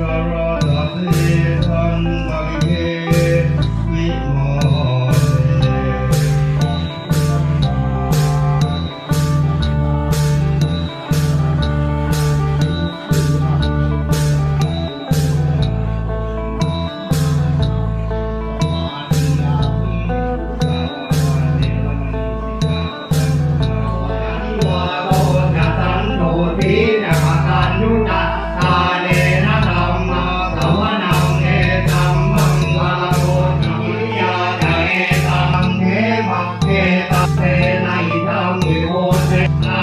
are Yeah.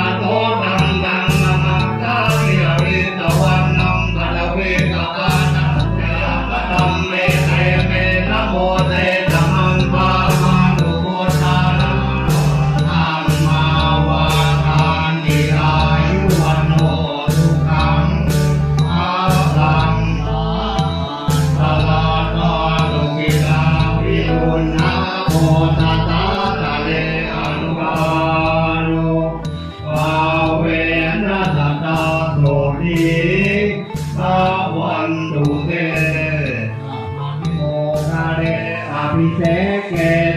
พิเศษเก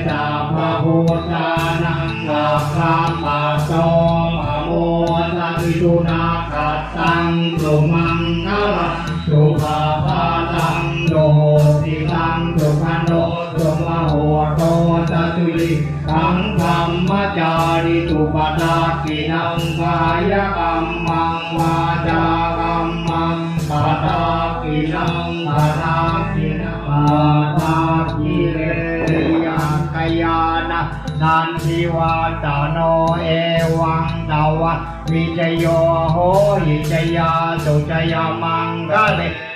ตาพระพุทธานังกัปปะปะโตอโมทันตุนาคัตตังสุมังคละสุภาพาตังโดติตังสุขันโดสุมโหโตตตุลิขังธรรมจาริตุปตากินังกายกรรมังวา กินังบารากินังปตากิเลยากยานะนันทิวาตโนเอวังตาวะวิจโยโหหิจยาสุจยามังกะเลขาปะลา